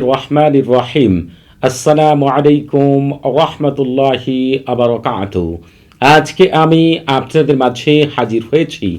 রহমান রহিম আসসালামু আলাইকুম আজকে আমি আপনাদের মাঝে হাজির হয়েছি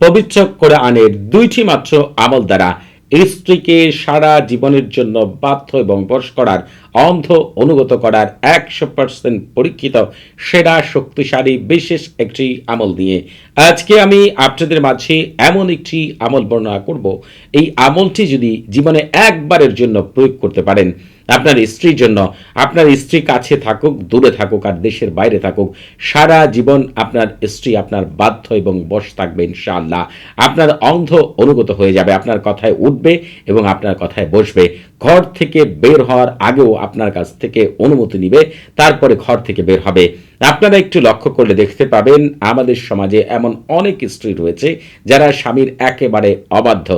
পবিত্র কোরআনের দুইটি মাত্র আমল দ্বারা। স্ত্রীকে সারা জীবনের জন্য বাধ্য এবং বশ করার অন্ধ অনুগত করার একশো পার্সেন্ট পরীক্ষিত, সেরা, শক্তিশালী, বিশেষ একটি আমল নিয়ে। আজকে আমি আপনাদের মাঝে এমন একটি আমল বর্ণনা করব। এই আমলটি যদি জীবনে একবারের জন্য প্রয়োগ করতে পারেন আপনার স্ত্রীর জন্য। আপনার স্ত্রী কাছে থাকুক, দূরে থাকুক আর দেশের বাইরে থাকুক, সারা জীবন আপনার স্ত্রী আপনার বাধ্য এবং বশ থাকবে ইনশাআল্লাহ। আপনার অন্ধ অনুগত হয়ে যাবে, আপনার কথায় উঠবে এবং আপনার কথায় বসবে। ঘর থেকে বের হওয়ার আগেও আপনার কাছ থেকে অনুমতি নিবে, তারপরে ঘর থেকে বের হবে। আপনারা একটু লক্ষ্য করলে দেখতে পাবেন, আমাদের সমাজে এমন অনেক স্ত্রী রয়েছে যারা স্বামীর একেবারে অবাধ্য।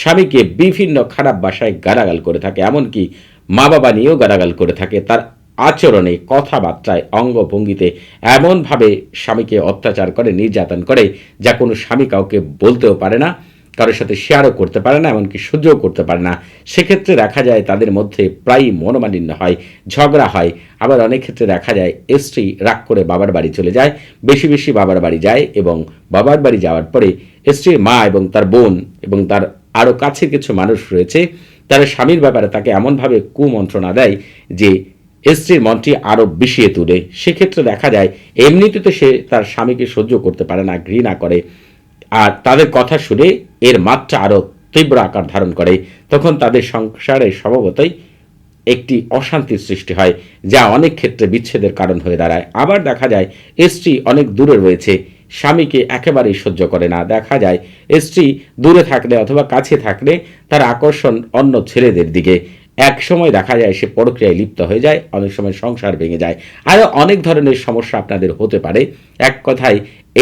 স্বামীকে বিভিন্ন খারাপ বাসায় গালাগাল করে থাকে, এমনকি মা বাবা নিয়েও গালাগাল করে থাকে। তার আচরণে, কথাবার্তায়, অঙ্গভঙ্গিতে এমনভাবে স্বামীকে অত্যাচার করে, নির্যাতন করে, যা কোনো স্বামী কাউকে বলতেও পারে না, কারোর সাথে শেয়ারও করতে পারে না, এমনকি সহ্যও করতে পারে না। সেক্ষেত্রে দেখা যায় তাদের মধ্যে প্রায়ই মনোমালিন্য হয়, ঝগড়া হয়। আবার অনেক ক্ষেত্রে দেখা যায়, স্ত্রী রাগ করে বাবার বাড়ি চলে যায়, বেশি বেশি বাবার বাড়ি যায় এবং বাবার বাড়ি যাওয়ার পরে স্ত্রীর মা এবং তার বোন এবং তার আরও কাছের কিছু মানুষ রয়েছে তারা স্বামীর ব্যাপারে তাকে এমনভাবে কুমন্ত্রণা দেয় যে স্ত্রীর মনটি আরও বিষিয়ে তুলে। সেক্ষেত্রে দেখা যায় এমনিতে সে তার স্বামীকে সহ্য করতে পারে না, ঘৃণা করে। আর তাদের কথা শুনে এর মাত্রা আরও তীব্র আকার ধারণ করে। তখন তাদের সংসারে স্বভাবতই একটি অশান্তির সৃষ্টি হয়, যা অনেক ক্ষেত্রে বিচ্ছেদের কারণ হয়ে দাঁড়ায়। আবার দেখা যায়, স্ত্রী অনেক দূরে রয়েছে। স্বামীকে একেবারেই সহ্য করে না। দেখা যায়, স্ত্রী দূরে থাকলে অথবা কাছে থাকলে তার আকর্ষণ অন্য ছেলেদের দিকে এক সময় দেখা যায় সে পরক্রিয়ায় লিপ্ত হয়ে যায়, অনেক সময় সংসার ভেঙে যায়। আরও অনেক ধরনের সমস্যা আপনাদের হতে পারে। এক কথায়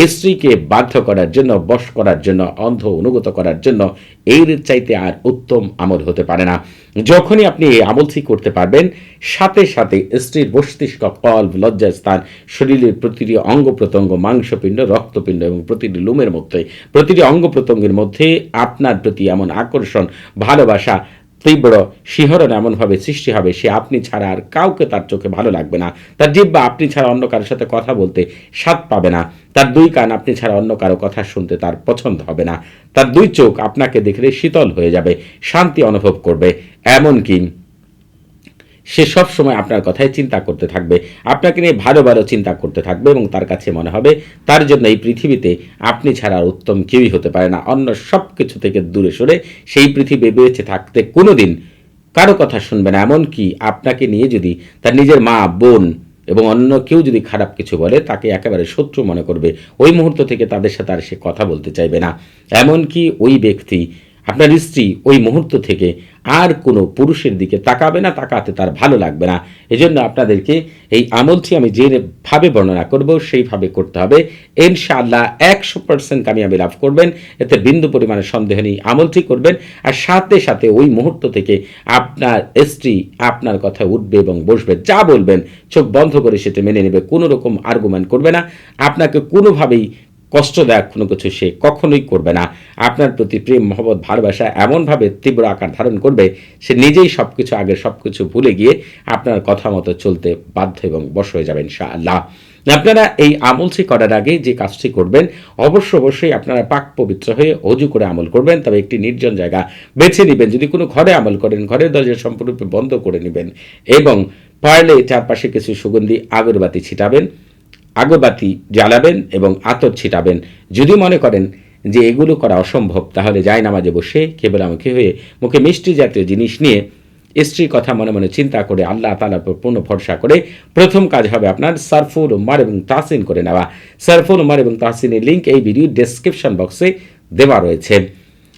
স্ত্রীকে বাধ্য করার জন্য, বশ করার জন্য, অন্ধ অনুগত করার জন্য এর চাইতে আর উত্তম আমল হতে পারে না। যখনই আপনি এই আমলটি করতে পারবেন, সাথে সাথে স্ত্রীর মস্তিষ্ক কল্প লজ্জাস্থান শরীরের প্রতিটি অঙ্গ প্রত্যঙ্গ, মাংসপিণ্ড, রক্তপিণ্ড এবং প্রতিটি লুমের মধ্যে, প্রতিটি অঙ্গ প্রত্যঙ্গের মধ্যে আপনার প্রতি এমন আকর্ষণ, ভালোবাসা তীব্র শিহরণ এমনভাবে সৃষ্টি হবে, সে আপনি ছাড়া আর কাউকে তার চোখে ভালো লাগবে না। তার জিব্বা আপনি ছাড়া অন্য কারোর সাথে কথা বলতে স্বাদ পাবে না। তার দুই কান আপনি ছাড়া অন্য কারও কথা শুনতে তার পছন্দ হবে না। তার দুই চোখ আপনাকে দেখলে শীতল হয়ে যাবে, শান্তি অনুভব করবে। এমনকি সে সব সময় আপনার কথাই চিন্তা করতে থাকবে। আপনাকে নিয়ে ভালো ভালো চিন্তা করতে থাকবে এবং তার কাছে মনে হবে, তার জন্য এই পৃথিবীতে আপনি ছাড়া আর উত্তম কেউই হতে পারে না। অন্য সব কিছু থেকে দূরে সরে সেই পৃথিবী বেঁচে থাকতে কোনো দিন কারও কথা শুনবে না। এমনকি আপনাকে নিয়ে যদি তার নিজের মা, বোন এবং অন্য কেউ যদি খারাপ কিছু বলে, তাকে একেবারে শত্রু মনে করবে। ওই মুহূর্ত থেকে তাদের সাথে আর সে কথা বলতে চাইবে না। এমনকি ওই ব্যক্তি আপনার স্ত্রী ওই মুহূর্ত থেকে আর কোনো পুরুষের দিকে তাকাবে না, তাকাতে তার ভালো লাগবে না। এজন্য আপনাদেরকে এই আমলটি আমি যেভাবে বর্ণনা করব, সেইভাবে করতে হবে। ইনশাআল্লাহ একশো পার্সেন্ট কামিয়াবি লাভ করবেন। এতে বিন্দু পরিমাণে সন্দেহ নেই, আমলটি করবেন। আর সাথে সাথে ওই মুহূর্ত থেকে আপনার স্ত্রী আপনার কথা উঠবে এবং বসবে। যা বলবেন, চোখ বন্ধ করে সেটা মেনে নেবে, কোনো রকম আর্গুমেন্ট করবে না। আপনাকে কোনোভাবেই কষ্টদায়ক কোনো কিছু সে কখনোই করবে না। আপনার প্রতি প্রেম, মহব্বত, ভালোবাসা এমনভাবে তীব্র আকার ধারণ করবে, সে নিজেই সব কিছু আগে সব কিছু ভুলে গিয়ে আপনার কথা মতো চলতে বাধ্য এবং বশ হয়ে যাবেন আল্লাহ আপনারা এই আমলটি করার আগে যে কাজটি করবেন, অবশ্য অবশ্যই আপনারা পাক পবিত্র হয়ে অজু করে আমল করবেন, তবে একটি নির্জন জায়গা বেছে নেবেন। যদি কোনো ঘরে আমল করেন, ঘরের দরজা সম্পূর্ণরূপে বন্ধ করে নেবেন এবং পারলে চারপাশে কিছু সুগন্ধি আগরবাতি ছিটাবেন। আগরবাতি জ্বালাবেন এবং আতর ছিটাবেন। যদি মনে করেন যে এগুলো করা অসম্ভব, তাহলে যাই নামাজে বসে কেবলামুখী হয়ে মুখে মিষ্টি জাতীয় জিনিস নিয়ে স্ত্রীর কথা মনে মনে চিন্তা করে আল্লাহ তালার উপর পূর্ণ ভরসা করে প্রথম কাজ হবে আপনার সারফুল উম্মার এবং তাহসিন করে নেওয়া। সারফুল উম্মার এবং তাহসিনের লিঙ্ক এই ভিডিও ডেসক্রিপশন বক্সে দেওয়া রয়েছে।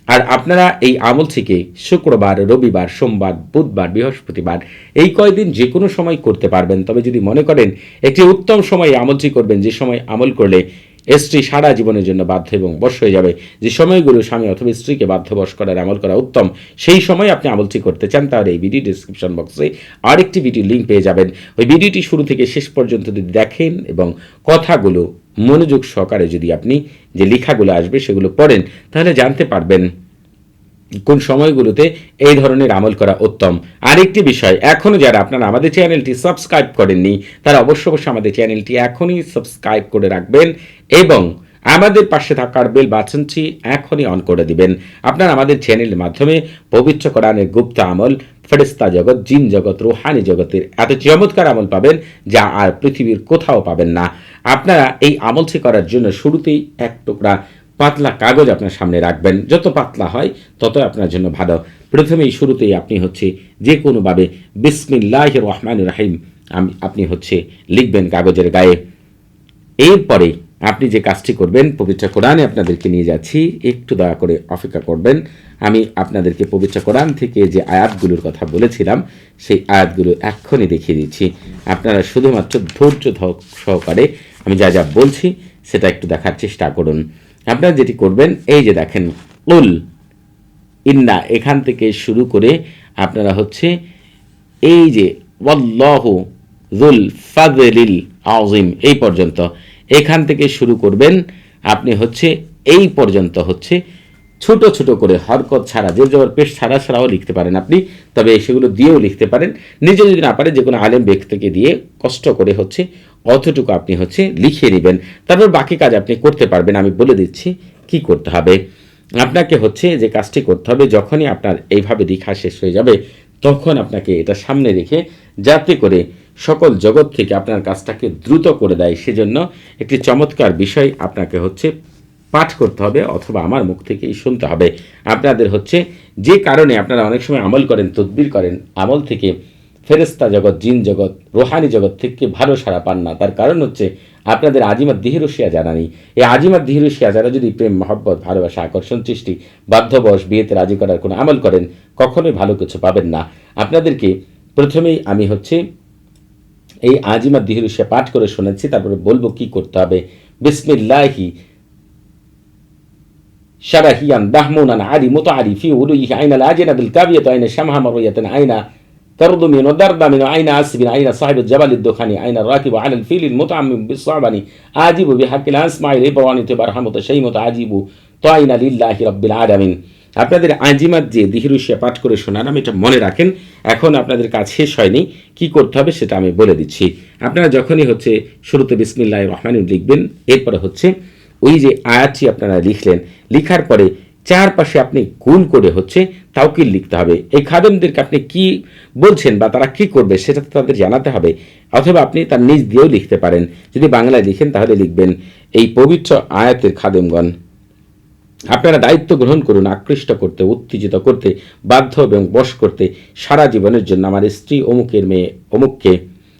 আর আপনারা এই আমল থেকে শুক্রবার, রবিবার, সোমবার, বুধবার, বৃহস্পতিবার এই কয়দিন যে কোনো সময় করতে পারবেন। তবে যদি মনে করেন একটি উত্তম সময় আমলটি করবেন, যে সময় আমল করলে স্ত্রী সারা জীবনের জন্য বাধ্য এবং বশ হয়ে যাবে। যে সময়গুলো স্বামী অথবা স্ত্রীকে বাধ্যবশ করার, আমল করা উত্তম, সেই সময় আপনি আমলটি করতে চান, তাহলে এই ভিডিও ডিসক্রিপশন বক্সে আরেকটি ভিডিও লিঙ্ক পেয়ে যাবেন। ওই ভিডিওটি শুরু থেকে শেষ পর্যন্ত যদি দেখেন এবং কথাগুলো মনোযোগ সহকারে যদি আপনি যে লেখাগুলো আসবে সেগুলো পড়েন, তাহলে জানতে পারবেন কোন সময়গুলোতে এই ধরনের আমল করা উত্তম। আরেকটি বিষয় এখনও যারা আপনারা আমাদের চ্যানেলটি সাবস্ক্রাইব করেননি, তারা অবশ্য অবশ্যই আমাদের চ্যানেলটি এখনই সাবস্ক্রাইব করে রাখবেন এবং আমাদের পাশে থাকার বেল বাটনটি এখনই অন করে দিবেন। আপনারা আমাদের চ্যানেলের মাধ্যমে পবিত্র কোরআনের গুপ্ত আমল ফেরিস্তা জগৎ, জিন জগৎ, রোহানি জগতের এত চমৎকার আমল পাবেন যা আর পৃথিবীর কোথাও পাবেন না। আপনারা এই আমলটি করার জন্য শুরুতেই এক টুকরা পাতলা কাগজ আপনার সামনে রাখবেন। যত পাতলা হয় তত আপনার জন্য ভালো। প্রথমেই শুরুতেই আপনি হচ্ছে যে কোনোভাবে বিসমিল্লাহ রহমান রাহিম, আমি আপনি হচ্ছে লিখবেন কাগজের গায়ে। এরপরে আপনি যে কাজটি করবেন, পবিত্র কোরআনে আপনাদেরকে নিয়ে যাচ্ছি, একটু দয়া করে অপেক্ষা করবেন। আমি আপনাদেরকে পবিত্র কোরআন থেকে যে আয়াতগুলোর কথা বলেছিলাম, সেই আয়াতগুলো এক্ষুনি দেখিয়ে দিচ্ছি। আপনারা শুধুমাত্র ধৈর্য সহকারে আমি যা যা বলছি, সেটা একটু দেখার চেষ্টা করুন। আপনারা যেটি করবেন, এই যে দেখেন, উল, ইন্না, এখান থেকে শুরু করে আপনারা হচ্ছে এই যে, ওয়াল্লাহ জুল ফাদলিল আজিম এই পর্যন্ত। এখান থেকে শুরু করবেন। আপনি হচ্ছে এই পর্যন্ত হচ্ছে ছোট ছোট করে হরকত ছাড়া যে জবর পেশ ছাড়া ছাড়াও লিখতে পারেন আপনি। তবে সেগুলো দিয়েও লিখতে পারেন। নিজে যদি না পারে যে কোনো আলেম ব্যক্তিকে দিয়ে কষ্ট করে হচ্ছে অতটুকু আপনি হচ্ছে লিখিয়ে নেবেন। তারপর বাকি কাজ আপনি করতে পারবেন। আমি বলে দিচ্ছি কি করতে হবে। আপনাকে হচ্ছে যে কাজটি করতে হবে, যখনই আপনার এইভাবে লেখা শেষ হয়ে যাবে তখন আপনাকে এটা সামনে রেখে যাতে করে সকল জগৎ থেকে আপনার কাজটাকে দ্রুত করে দেয়। সেজন্য একটি চমৎকার বিষয় আপনাকে হচ্ছে পাঠ করতে হবে অথবা আমার মুখ থেকেই শুনতে হবে। আপনাদের হচ্ছে যে কারণে আপনারা অনেক সময় আমল করেন, তদবির করেন, আমল থেকে ফেরেস্তা জগৎ জিন জগৎ রোহানি জগৎ থেকে ভালো সারা পান না তার কারণ হচ্ছে আপনাদের আজিমার দিহিরসিয়া জানা নেই এই আজিমার দিহিরসিয়া যারা যদি প্রেম মহব্বত ভালোবাসা আকর্ষণ সৃষ্টি বাধ্যবশ বিয়েতে রাজি করার কোনো আমল করেন কখনোই ভালো কিছু পাবেন না আপনাদেরকে প্রথমেই আমি হচ্ছে এই আজিমার দিহিরসিয়া পাঠ করে শোনাচ্ছি তারপরে বলবো কি করতে হবে বিসমিল্লাহি شرهيا دهمونا عالي متعالي في وليه عين الأجنة الكافية عين الشمها مروية عين ترد من ودرد من عين عسب عين صاحب الجبل الدخاني عين الراكب على الفيل المتعمم بالصعباني عاجب بحق الأسماء الإبراني تبرحم تشيم تعجيب طعين لله رب العالمين আপনাদের আজিমাত যে দিহিরুশিয়া পাঠ করে শোনালাম এটা মনে রাখেন এখন আপনাদের কাজ শেষ হয়নি কি করতে হবে সেটা আমি বলে দিচ্ছি আপনারা যখনই হচ্ছে শুরুতে বিসমিল্লাহ রহমান লিখবেন এরপরে হচ্ছে ওই যে আয়াতটি আপনারা লিখলেন লিখার পরে চারপাশে আপনি গুণ করে হচ্ছে তাওকিল লিখতে হবে। এই খাদেমদেরকে আপনি কি বলছেন বা তারা কি করবে সেটা তো তাদের জানাতে হবে, অথবা আপনি তার নিজ দিয়েও লিখতে পারেন। যদি বাংলায় লিখেন তাহলে লিখবেন এই পবিত্র আয়াতের খাদেমগণ। আপনারা দায়িত্ব গ্রহণ করুন, আকৃষ্ট করতে, উত্তেজিত করতে, বাধ্য এবং বশ করতে। সারা জীবনের জন্য আমার স্ত্রী অমুকের মেয়ে, অমুককে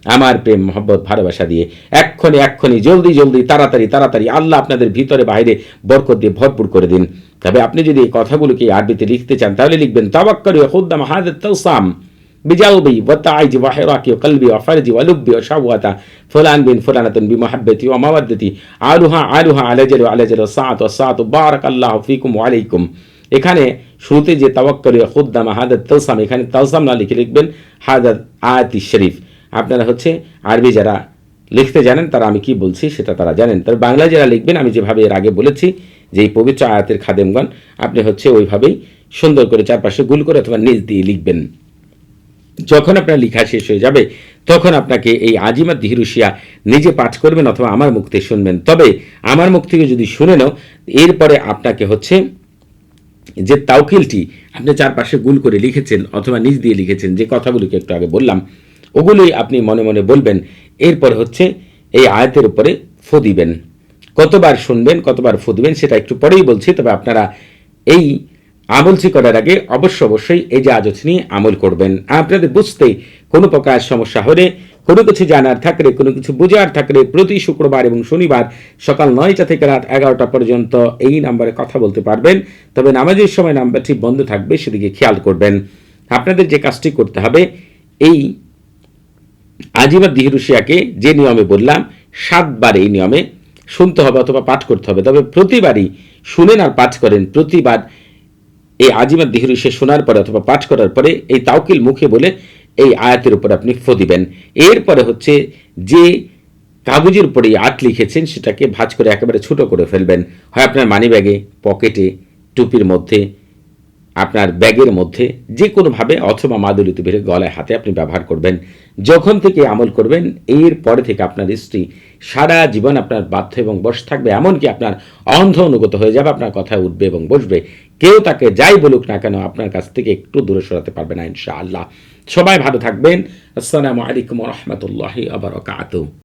আমার প্রেম মহব্বত ভালোবাসা দিয়ে এক্ষণে এক্ষণে জলদি জলদি তাড়াতাড়ি তাড়াতাড়ি আল্লাহ আপনাদের ভিতরে বাইরে বরকত দিয়ে ভরপুর করে দিন তবে আপনি যদি এই কথাগুলোকে আরবিতে লিখতে চান তাহলে লিখবেন তাবাক্কারি খুদ্দাম হাজার তৌসাম بجلبي وتعيجي وحراكي وقلبي وفرجي ولبي وشهوة فلان بن فلانة بمحبتي ومودتي عالها عالها على جل وعلى جل الساعة والساعة بارك الله فيكم وعليكم এখানে শুরুতে যে তাওয়াক্করি খুদ্দাম হাদাত তৌসাম এখানে তৌসাম না লিখে লিখবেন হাদাত আয়াতি শরীফ আপনারা হচ্ছে আরবি যারা লিখতে জানেন তারা আমি কি বলছি সেটা তারা জানেন। তবে বাংলায় যারা লিখবেন, আমি যেভাবে এর আগে বলেছি যে এই পবিত্র আয়াতের খাদেমগণ, আপনি হচ্ছে ওইভাবেই সুন্দর করে চারপাশে গুল করে অথবা নিজ দিয়ে লিখবেন। যখন আপনার লেখা শেষ হয়ে যাবে, তখন আপনাকে এই আজিমা দিহিরুশিয়া নিজে পাঠ করবেন অথবা আমার মুখ থেকে শুনবেন। তবে আমার মুখ থেকে যদি শুনে নাও, এরপরে আপনাকে হচ্ছে যে তাওকিলটি আপনি চারপাশে গুল করে লিখেছেন অথবা নিজ দিয়ে লিখেছেন, যে কথাগুলোকে একটু আগে বললাম ওগুলোই আপনি মনে মনে বলবেন, এরপর হচ্ছে এই আয়াতের উপরে ফো দিবেন। কতবার শুনবেন, কতবার ফো দিবেন, সেটা একটু পরেই বলছি, তবে আপনারা এই আমলটি করার আগে অবশ্য অবশ্যই এই যে আজত নিয়ে আমল করবেন। আপনাদের বুঝতে কোনো প্রকার সমস্যা হলে, কোনো কিছু জানার থাকলে, কোনো কিছু বোঝার থাকলে প্রতি শুক্রবার এবং শনিবার সকাল নয়টা থেকে রাত এগারোটা পর্যন্ত এই নাম্বারে কথা বলতে পারবেন। তবে নামাজের সময় নাম্বারটি বন্ধ থাকবে, সেদিকে খেয়াল করবেন। আপনাদের যে কাজটি করতে হবে, এই আজিমা দিহরুশিয়াকে যে নিয়মে বললাম, সাতবার এই নিয়মে শুনতে হবে অথবা পাঠ করতে হবে। তবে প্রতিবারই শুনেন আর পাঠ করেন, প্রতিবার এই আজিমার দিহরুশিয়া শোনার পরে অথবা পাঠ করার পরে এই তাওকিল মুখে বলে এই আয়াতের উপর আপনি ফো দিবেন। এরপরে হচ্ছে যে কাগজের উপরে আট লিখেছেন, সেটাকে ভাঁজ করে একেবারে ছোট করে ফেলবেন। হয় আপনার মানি ব্যাগে পকেটে, টুপির মধ্যে আপনার ব্যাগের মধ্যে যে কোনোভাবে অথবা মাদুলিতে বেড়ে গলায় হাতে আপনি ব্যবহার করবেন। যখন থেকে আমল করবেন, এর পরে থেকে আপনার স্ত্রী সারা জীবন আপনার বাধ্য এবং বসে থাকবে, এমনকি আপনার অন্ধ অনুগত হয়ে যাবে, আপনার কথায় উঠবে এবং বসবে। কেউ তাকে যাই বলুক না কেন, আপনার কাছ থেকে একটু দূরে সরাতে পারবে না, ইনশাআল্লাহ। সবাই ভালো থাকবেন। আসসালামু আলাইকুম রহমতুল্লাহি আবরকাত